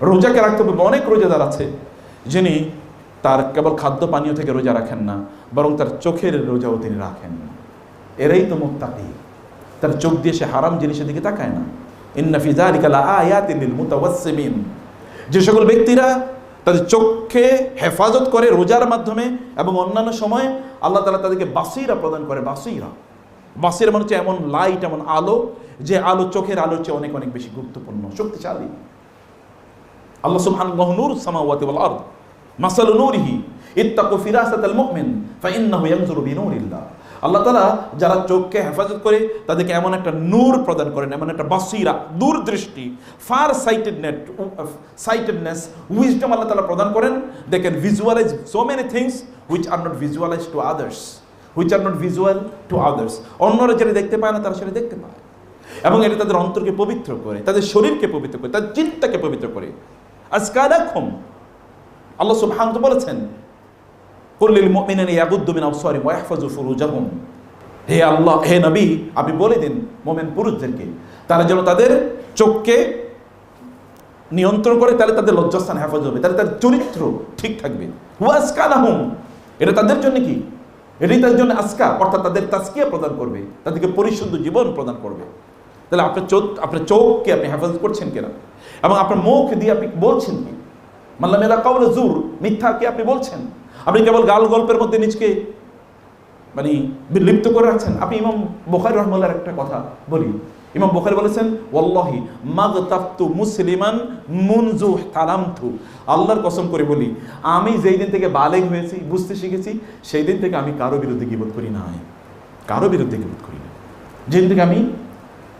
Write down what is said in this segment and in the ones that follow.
রোজাকে রাখতে হবে, অনেক রোজাদার আছে যিনি তার কেবল খাদ্য পানীয় থেকে রোজা রাখেন না, বরং তার চোখের রোজাও তিনি রাখেন। না এরাই তো মোত্তাকি। তার চোখ দিয়ে সে হারাম জিনিসের দিকে তাকায় না। যে সকল ব্যক্তিরা তাদের চোখকে হেফাজত করে রোজার মাধ্যমে এবং অন্যান্য সময় আল্লাহ তালা তাদেরকে বাসিরা প্রদান করে, বাসিরা। বাসিরা মানে হচ্ছে এমন লাইট, এমন আলো, যে আলো চোখের আলোর চেয়ে অনেক অনেক বেশি গুরুত্বপূর্ণ, শক্তিশালী। আল্লাহ সুবহানাহু নূর সামাওয়াতি ওয়াল আরদ। মাসালু নূরিহি, ইত্তাকু ফিরাসাতাল মুমিন, ফাইন্নাহু ইয়ানজুরু বিনূরিল্লাহ। আল্লাহ তালা যারা চোখকে হেফাজত করে, তাদেরকে এমন একটা নূর প্রদান করেন, এমন একটা বাসিরা, দূরদৃষ্টি far sightedness sightedness wisdom Allah তাআলা প্রদান করেন। They can visualize so many things which are not visualize to others which are not visual to others অন্যরা যেটা দেখতে পায় না, তারা সেটা দেখতে পায়। এবং এটা তাদের অন্তরকে পবিত্র করে, তাদের শরীরকে পবিত্র করে, তাদের চিন্তাকে পবিত্র করে। আজকালাকুম। আল্লাহ সুবহান বলেছেন কুল্লিল মুমিনিনা ইয়াগুদ্দু মিন আবসারিহিম ওয়া ইয়াহফাজু ফুরুজাহুম। হে আল্লাহ, হে নবী, আপনি বলে দিন মোমেন পুরুষদেরকে। তারা যেন তাদের চোখকে নিয়ন্ত্রণ করে, তাহলে তাদের লজ্জাস্থান হেফাজত হবে, তাহলে তাদের চরিত্র ঠিক থাকবে। ওয়াসকানাহুম এটা তাদের জন্য কি? এটাই তাদের জন্য আজকা, অর্থাৎ তাদের তাস্কিয়া প্রদান করবে, তাদেরকে পরিশুদ্ধ জীবন প্রদান করবে। তাহলে আপনার চোখ, আপনার চোখকে আপনি হেফাজত করছেন কিনা? এবং আপনার মুখ দিয়ে আপনি বলছেন কি? মাল্লা মেলা কাউলে জুর, মিথ্যা কি আপনি বলছেন? আপনি কেবল গাল গল্পের মধ্যে নিজকে মানে লিপ্ত করে রাখছেন? আপনি ইমাম বোখারি রহমাল্লার একটা কথা বলি। ইমাম বোখারি বলেছেন, ওয়াল্লাহি মাগতাফতু মুসলিমান মুনজু তালামতু আল্লাহর কসম করে বলি, আমি যেই দিন থেকে বালেগ হয়েছি, বুঝতে শিখেছি, সেই দিন থেকে আমি কারও বিরুদ্ধে গিবোধ করি না কারও বিরুদ্ধে গিবোধ করি না যেদিন থেকে আমি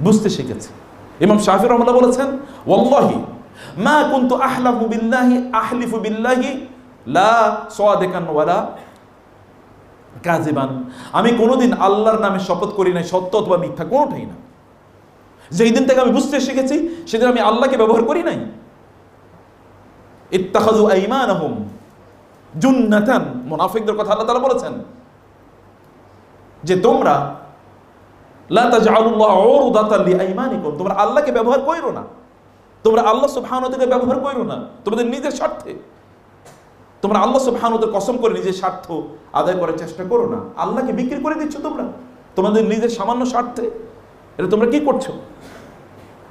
বুঝতে শিখেছি। ইমাম শাহি রহমাল্লাহ বলেছেন, ওয়াল্লাহি মা বিল্লাহি আহলিফু বিল্লাহি লা ওয়ালা আমি কোনোদিন আল্লাহর নামে শপথ করি নাই, সত্য অথবা মিথ্যা, কোনোটাই না। যেই দিন থেকে আমি বুঝতে শিখেছি, সেদিন আমি আল্লাহকে ব্যবহার করি নাই। ইত্তাখাযু আইমানাহুম জুন্নাতান। মুনাফিকদের কথা আল্লাহ তাআলা বলেছেন যে তোমরা তোমরা আল্লাহকে ব্যবহার কইরো না। তোমরা আল্লাহ সুবহানাহু ওয়া ব্যবহার কইরো না। তোমাদের নিজের স্বার্থে। তোমরা আল্লাহ সুবহানুদের কসম করে নিজের স্বার্থ আদায় করার চেষ্টা করো না। আল্লাহকে বিক্রি করে দিচ্ছ তোমরা। তোমাদের নিজের সামান্য স্বার্থে। এটা তোমরা কি করছ?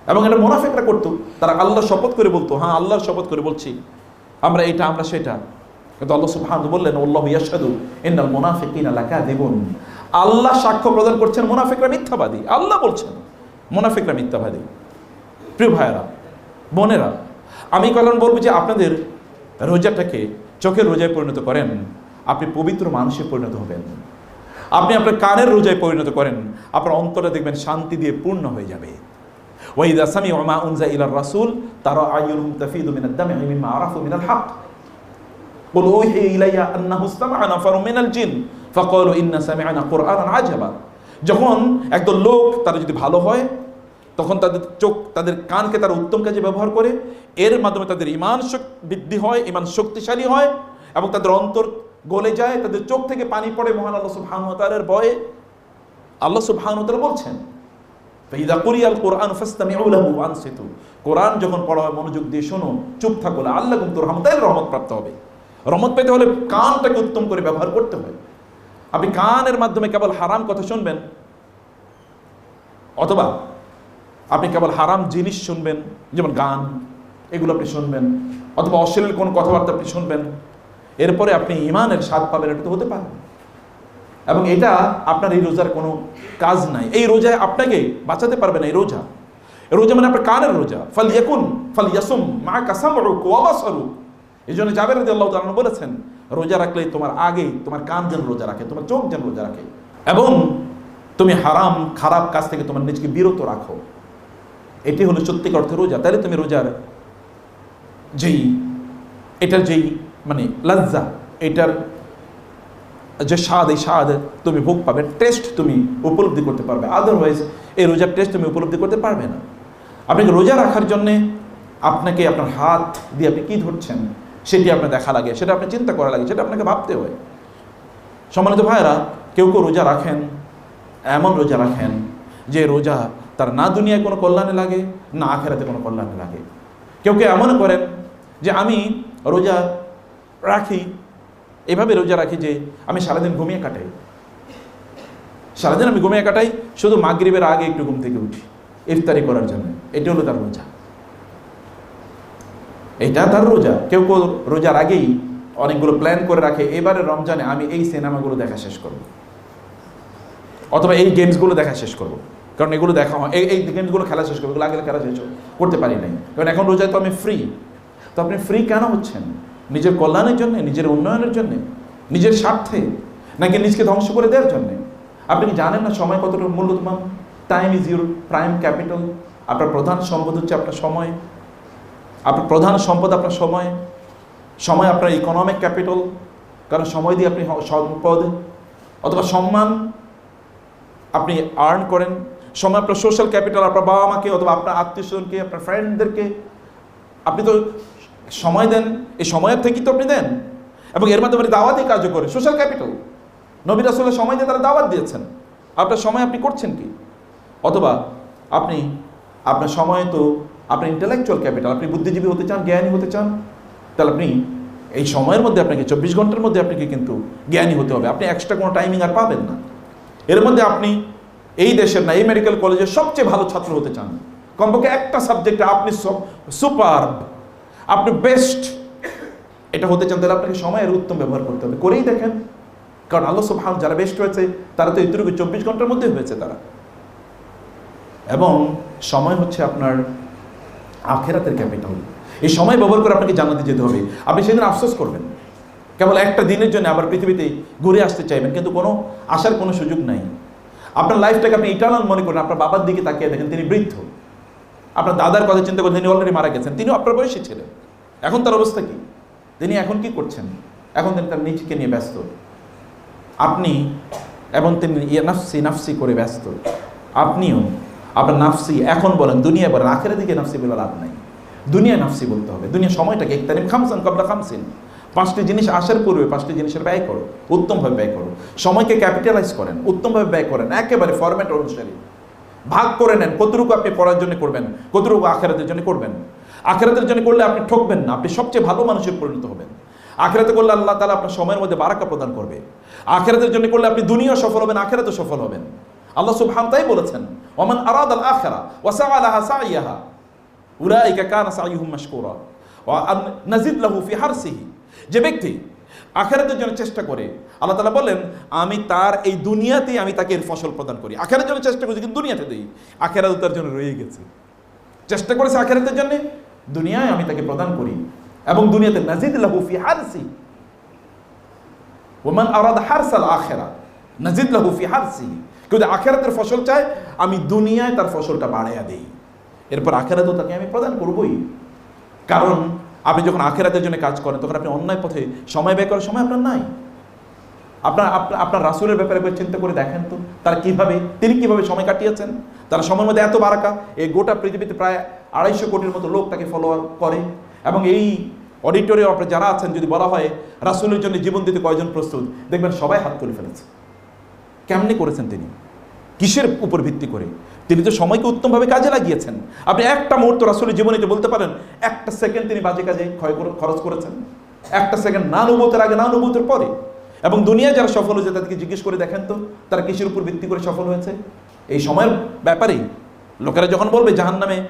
এবং এটা মোনাফেকরা করতো। তারা আল্লাহ শপথ করে বলতো হ্যাঁ আল্লাহর শপথ করে বলছি। আমরা এটা, আমরা সেটা। কিন্তু আল্লাহ সুবহানাহু বললেন আল্লাহু ইয়াশহাদু ইন্নাল মুনাফিকিনা লাকাযিবুন। আল্লাহ সাক্ষ্য প্রদান করছেন মুনাফিকরা মিথ্যাবাদী। আল্লাহ বলছেন মুনাফিকরা মিথ্যাবাদী। প্রিয় ভাইয়েরা, বোনেরা, আমি কারণ বলব যে আপনাদের রোজাটাকে চোখের রোজায় পরিণত করেন, আপনি পবিত্র মানুষে পরিণত হবেন। আপনি আপনার কানের রোজায় পরিণত করেন, আপনার অন্তরে দেখবেন শান্তি দিয়ে পূর্ণ হয়ে যাবে। ওয়াইদা সামি ওমা উনজা ইলার রাসূল, তারা আইয়ুরুম তাফিদু মিনাদ দামি মিম্মা আরাফু মিনাল হক। قل أوحي إلي أنه استمع نفر من الجن فقالوا إن سمعنا قرآنا عجبا যখন একদল লোক তারা যদি ভালো হয় তখন তাদের চোখ তাদের কানকে তারা উত্তম কাজে ব্যবহার করে এর মাধ্যমে তাদের ইমান শক- বৃদ্ধি হয় ইমান শক্তিশালী হয় এবং তাদের অন্তর গলে যায় তাদের চোখ থেকে পানি পড়ে মহান আল্লাহ সুবহানুতালের ভয়ে আল্লাহ সুবহানুতাল বলছেন ফাইদা কুরিয়াল কোরআন ফাস্তামিউ লাহু ওয়ানসিতু কোরআন যখন পড়া হয় মনোযোগ দিয়ে শোনো চুপ থাকো না আল্লাহ কুম তোর রহমতাই রহমত প্রাপ্ত হবে রহমত পেতে হলে কানটাকে উত্তম করে ব্যবহার করতে হয়। আপনি কানের মাধ্যমে কেবল হারাম কথা শুনবেন, অথবা আপনি কেবল হারাম জিনিস শুনবেন, যেমন গান, এগুলো আপনি শুনবেন, অথবা অশ্লীল কোন কথাবার্তা আপনি শুনবেন, এরপরে আপনি ইমানের স্বাদ পাবেন, এটা তো হতে পারে। এবং এটা আপনার এই রোজার কোনো কাজ নাই। এই রোজায় আপনাকে বাঁচাতে পারবে না এই রোজা। রোজা মানে আপনার কানের রোজা। ফল ইয়াকুন, ফল ইয়াসুম মা কাসাম রুক ওয়াবাসরু এই জন্য জাবের আল্লাহ তাআলা বলেছেন, রোজা রাখলে তোমার আগেই তোমার কান যেন রোজা রাখে, তোমার চোখ যেন রোজা রাখে এবং তুমি হারাম, খারাপ কাজ থেকে তোমার নিজকে বিরত রাখো। এটি হলো সত্যিকার অর্থে রোজা। তাহলে তুমি রোজার যেই, এটার যেই মানে লজ্জা, এটার যে স্বাদ, এই স্বাদ তুমি ভোগ পাবে, টেস্ট তুমি উপলব্ধি করতে পারবে। আদারওয়াইজ এই রোজার টেস্ট তুমি উপলব্ধি করতে পারবে না। আপনাকে রোজা রাখার জন্যে আপনাকে আপনার হাত দিয়ে আপনি কী ধরছেন? সেটি আপনার দেখা লাগে, সেটা আপনি চিন্তা করা লাগে, সেটা আপনাকে ভাবতে হয়। সম্মানিত ভাইয়েরা, কেউ কেউ রোজা রাখেন, এমন রোজা রাখেন যে রোজা তার না দুনিয়ায় কোনো কল্যাণে লাগে, না আখেরাতে কোনো কল্যাণে লাগে। কেউ কেউ এমন করেন যে আমি রোজা রাখি, এভাবে রোজা রাখি যে আমি সারাদিন ঘুমিয়ে কাটাই। সারাদিন আমি ঘুমিয়ে কাটাই, শুধু মাগরিবের আগে একটু ঘুম থেকে উঠি, ইফতারি করার জন্য। এটা হলো তার রোজা। এটা তার রোজা। কেউ কেউ রোজার আগেই অনেকগুলো প্ল্যান করে রাখে, এবারে রমজানে আমি এই সিনেমাগুলো দেখা শেষ করব। অথবা এই গেমসগুলো দেখা শেষ করব। কারণ এগুলো দেখা হয় এই এই গেমসগুলো খেলা শেষ করব, এগুলো আগে খেলা শেষ করতে পারি নাই। কারণ এখন রোজায় তো আমি ফ্রি তো আপনি ফ্রি কেন হচ্ছেন? নিজের কল্যাণের জন্য, নিজের উন্নয়নের জন্য, নিজের স্বার্থে, নাকি নিজকে ধ্বংস করে দেওয়ার জন্যে? আপনি কি জানেন না সময় কতটা মূল্যবান? Time is your prime capital আপনার প্রধান সম্পদ হচ্ছে আপনার সময়। আপনার প্রধান সম্পদ আপনার সময় সময় আপনার ইকোনমিক ক্যাপিটাল কারণ সময় দিয়ে আপনি সম্পদ অথবা সম্মান আপনি আর্ন করেন, সময় আপনার সোশ্যাল ক্যাপিটাল আপনার বাবা মাকে অথবা আপনার আত্মীয় স্বজনকে আপনার ফ্রেন্ডদেরকে আপনি তো সময় দেন, এই সময়ের থেকেই তো আপনি দেন, এবং এর মাধ্যমে দাওয়াতই কার্য করে সোশ্যাল ক্যাপিটাল নবীর আসলে সময় দিয়ে তারা দাওয়াত দিয়েছেন। আপনার সময় আপনি করছেন কি? অথবা আপনি, আপনার সময় তো আপনার ইন্টেলেকচুয়াল ক্যাপিটাল আপনি বুদ্ধিজীবী হতে চান, জ্ঞানী হতে চান, তাহলে আপনি এই সময়ের মধ্যে আপনাকে, চব্বিশ ঘণ্টার মধ্যে আপনাকে কিন্তু জ্ঞানী হতে হবে। আপনি এক্সট্রা কোনো টাইমিং আর পাবেন না। এর মধ্যে আপনি এই দেশের না, এই মেডিকেল কলেজের সবচেয়ে ভালো ছাত্র হতে চান। কমপক্ষে একটা সাবজেক্টে আপনি সুপার আপনি বেস্ট এটা হতে চান, তাহলে আপনাকে সময়ের উত্তম ব্যবহার করতে হবে। করেই দেখেন। কারণ আল্লাহ সুবহান যারা বেস্ট হয়েছে তারা তো এতটুকু চব্বিশ ঘণ্টার মধ্যে হয়েছে তারা। এবং সময় হচ্ছে আপনার আখেরাতের ক্যাপিটাল এই সময় ব্যবহার করে আপনাকে জানাতে যেতে হবে। আপনি সেদিন আফসোস করবেন। কেবল একটা দিনের জন্য আবার পৃথিবীতে ঘুরে আসতে চাইবেন, কিন্তু কোনো আসার কোনো সুযোগ নাই। আপনার লাইফটাকে আপনি ইটার্নাল মনে করেন, আপনার বাবার দিকে তাকিয়ে দেখেন, তিনি বৃদ্ধ। আপনার দাদার কথা চিন্তা করেন, তিনি অলরেডি মারা গেছেন, তিনিও আপনার বয়সী ছিলেন এখন তার অবস্থা কি? তিনি এখন কি করছেন? এখন তিনি তার নিজেকে নিয়ে ব্যস্ত। আপনি এবং তিনি নাফসি নাফসি করে ব্যস্ত। আপনিও আপনার নাফসি এখন বলেন দুনিয়া বলেন আখের দিকে নাফসি বলে লাভ নাই। দুনিয়া নাফসি বলতে হবে। দুনিয়া সময়টাকে একতারিম খামসান কবলা খামসিন। পাঁচটি জিনিস আসার পূর্বে পাঁচটি জিনিসের ব্যয় করো, উত্তমভাবে ব্যয় করো। সময়কে ক্যাপিটালাইজ করেন, উত্তমভাবে ব্যয় করেন, একেবারে ফরম্যাট অনুসারে। ভাগ করে নেন, কতটুকু আপনি পড়ার জন্য করবেন, কতটুকু আখেরাতের জন্য করবেন। আখেরাতের জন্য করলে আপনি ঠকবেন না, আপনি সবচেয়ে ভালো মানুষের পরিণত হবেন। আখেরাতে করলে আল্লাহ তালা আপনার সময়ের মধ্যে বারাকা প্রদান করবে। আখেরাতের জন্য করলে আপনি দুনিয়া সফল হবেন আখেরাতে সফল হবেন। আল্লাহ সুবহান তাই বলেছেন। ওমান আরাদ আল আখেরা ওয়াসা আলাহা সাইয়াহা উলাইকা কানা সাইহুম মাশকুরা নাজিদ লাহু ফি হারসিহি আখেরাতের জন্য চেষ্টা করে, আল্লাহ তালা বলেন, আমি তার এই দুনিয়াতেই আমি তাকে এর ফসল প্রদান করি। আখেরাতের জন্য চেষ্টা করছি, কিন্তু দুনিয়াতে দিই। আখেরাত তার জন্য রয়ে গেছে। চেষ্টা করেছে আখেরাতের জন্য, দুনিয়ায় আমি তাকে প্রদান করি। এবং দুনিয়াতে নাজিদ লাহু ফি হারসি। ওমান আরাদ হারসাল আখেরা, নাজিদ লাহু ফি হারসি। কেউ যদি আখেরাতের ফসল চায়, আমি দুনিয়ায় তার ফসলটা বাড়াইয়া দিই। এরপর আখেরাতেও তাকে আমি প্রদান করবই। কারণ আপনি যখন আখেরাতের জন্য কাজ করেন, তখন আপনি অন্যায় পথে সময় ব্যয় করার সময় আপনার নাই। আপনার আপনার আপনার রাসুলের ব্যাপারে একবার চিন্তা করে দেখেন তো, তারা কীভাবে, তিনি কীভাবে সময় কাটিয়েছেন? তারা সময়ের মধ্যে এত বারাকা, এই গোটা পৃথিবীতে প্রায় আড়াইশো কোটির মতো লোক তাকে ফলো করে। এবং এই অডিটোরিয়াম আপনার যারা আছেন, যদি বলা হয়, রাসুলের জন্য জীবন দিতে কয়জন প্রস্তুত? দেখবেন সবাই হাত তুলে ফেলেছে। কেমনি করেছেন তিনি? কিসের উপর ভিত্তি করে? তিনি তো সময়কে উত্তমভাবে কাজে লাগিয়েছেন। আপনি একটা মুহূর্ত রাসুলের জীবনে যে বলতে পারেন, একটা সেকেন্ড তিনি বাজে কাজে ক্ষয় খরচ করেছেন। একটা সেকেন্ড না নবতের আগে, না নবতের পরে। এবং দুনিয়ায় যারা সফল হয়েছে তাদেরকে জিজ্ঞেস করে দেখেন তো, তারা কিসের উপর ভিত্তি করে সফল হয়েছে? এই সময়ের ব্যাপারেই। লোকেরা যখন বলবে জাহান নামে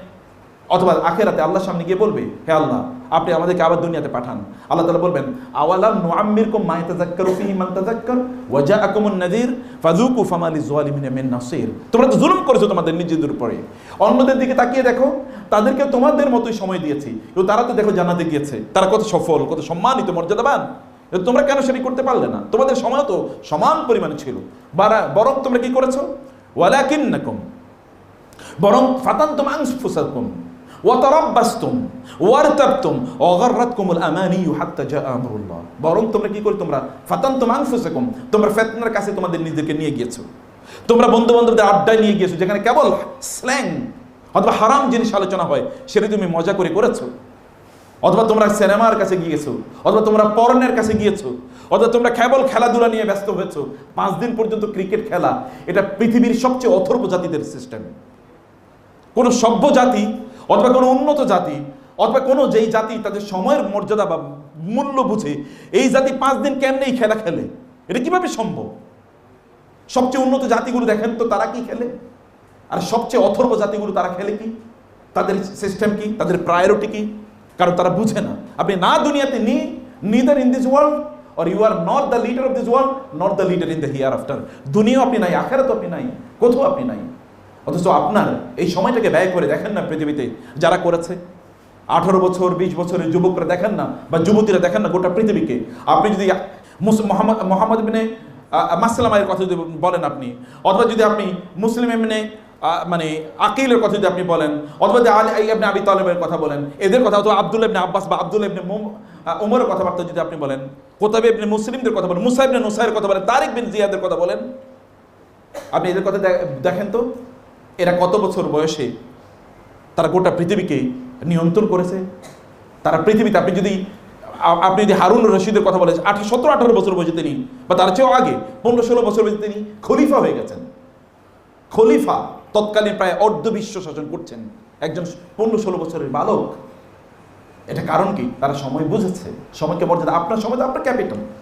অথবা আখেরাতে আল্লাহর সামনে গিয়ে বলবে, হে আল্লাহ, আপনি আমাদেরকে আবার দুনিয়াতে পাঠান। আল্লাহ তাআলা বলবেন, আওয়ালাম নুআম্মিরকুম মা ইয়াতাযাক্কারু ফীহি মান তাযাক্কার? ওয়া জাআকুমুন নাযীর, ফাযুকু ফামা লিযালিমিনা মিন নাসির। তোমরা তো জুলুম করেছ তোমাদের নিজেদের উপরে। অন্যদের দিকে তাকিয়ে দেখো তাদেরকে তোমাদের মতোই সময় দিয়েছি। কিন্তু তারা তো দেখো জান্নাতে গিয়েছে। তারা কত সফল, কত সম্মানিত, মর্যাদাবান। তোমরা কেন সেটি করতে পারলে না? তোমাদের সময় তো সমান পরিমাণে ছিল। বারা- তোমরা কি করেছ? ওয়ালাকিন্নাকুম, বরং ফাতান্তুম আনফুসাকুম। ওয়াতারাব্বাসতুম বরং তোমরা কি তোমরা? তোমরা কাছে তোমাদের নিয়ে গিয়েছো। তোমরা আড্ডায় নিয়ে গিয়েছো, যেখানে কেবল স্ল্যাং অথবা হারাম জিনিস আলোচনা হয়, সেটা তুমি মজা করে করেছ। অথবা তোমরা সিনেমার কাছে গিয়েছো, অথবা তোমরা পর্নের কাছে গিয়েছো, অথবা তোমরা কেবল খেলাধুলা নিয়ে ব্যস্ত হয়েছো। পাঁচ দিন পর্যন্ত ক্রিকেট খেলা, এটা পৃথিবীর সবচেয়ে অথর্ব জাতিদের সিস্টেম কোনো সভ্য জাতি অথবা কোনো উন্নত জাতি, অথবা কোনো যেই জাতি তাদের সময়ের মর্যাদা বা মূল্য বুঝে, এই জাতি পাঁচ দিন কেমনে এই খেলা খেলে? এটা কীভাবে সম্ভব? সবচেয়ে উন্নত জাতিগুলো দেখেন তো, তারা কি খেলে? আর সবচেয়ে অথর্ব জাতিগুলো তারা খেলে কি? তাদের সিস্টেম কি? তাদের প্রায়োরিটি কি? কারণ তারা বুঝে না। আপনি না দুনিয়াতে নি neither in this world or you are not the leader of this world not the leader in the hereafter দুনিয়াও আপনি নাই আখেরাত আপনি নাই, কোথাও আপনি নাই। অথচ আপনার এই সময়টাকে ব্যয় করে দেখেন না পৃথিবীতে যারা করেছে। আঠারো বছর, বিশ বছরের যুবকরা দেখেন না বা যুবতীরা দেখেন না গোটা পৃথিবীকে। আপনি যদি মোহাম্মদ মোহাম্মদ বিনে কথা যদি বলেন আপনি, অথবা যদি আপনি মুসলিম এমনি মানে আকিলের কথা যদি আপনি বলেন, অথবা যদি আলী আপনি আবি তালেবের কথা বলেন, এদের কথা অথবা আব্দুল ইবনে আব্বাস বা আব্দুল ইবনে উমরের কথাবার্তা যদি আপনি বলেন কোথাবে ইবনে মুসলিমদের কথা বলেন মুসাইব ইবনে নুসাইয়ের কথা বলেন, তারিক বিন জিয়াদের কথা বলেন, আপনি এদের কথা দেখেন তো? এরা কত বছর বয়সে তারা গোটা পৃথিবীকে নিয়ন্ত্রণ করেছে? তারা পৃথিবীতে আপনি যদি আপনি যদি হারুন রশিদের কথা বলেন, আঠারো, সতেরো, আঠারো বছর বয়সে তিনি, বা তার চেয়েও আগে, পনেরো, ষোলো বছর বয়সে তিনি খলিফা হয়ে গেছেন। খলিফা তৎকালীন প্রায় অর্ধ বিশ্ব শাসন করছেন। একজন পনেরো, ষোলো বছরের বালক। এটা কারণ কি? তারা সময় বুঝেছে। সময়কে মর্যাদা। আপনার সময় তো আপনার ক্যাপিটাল।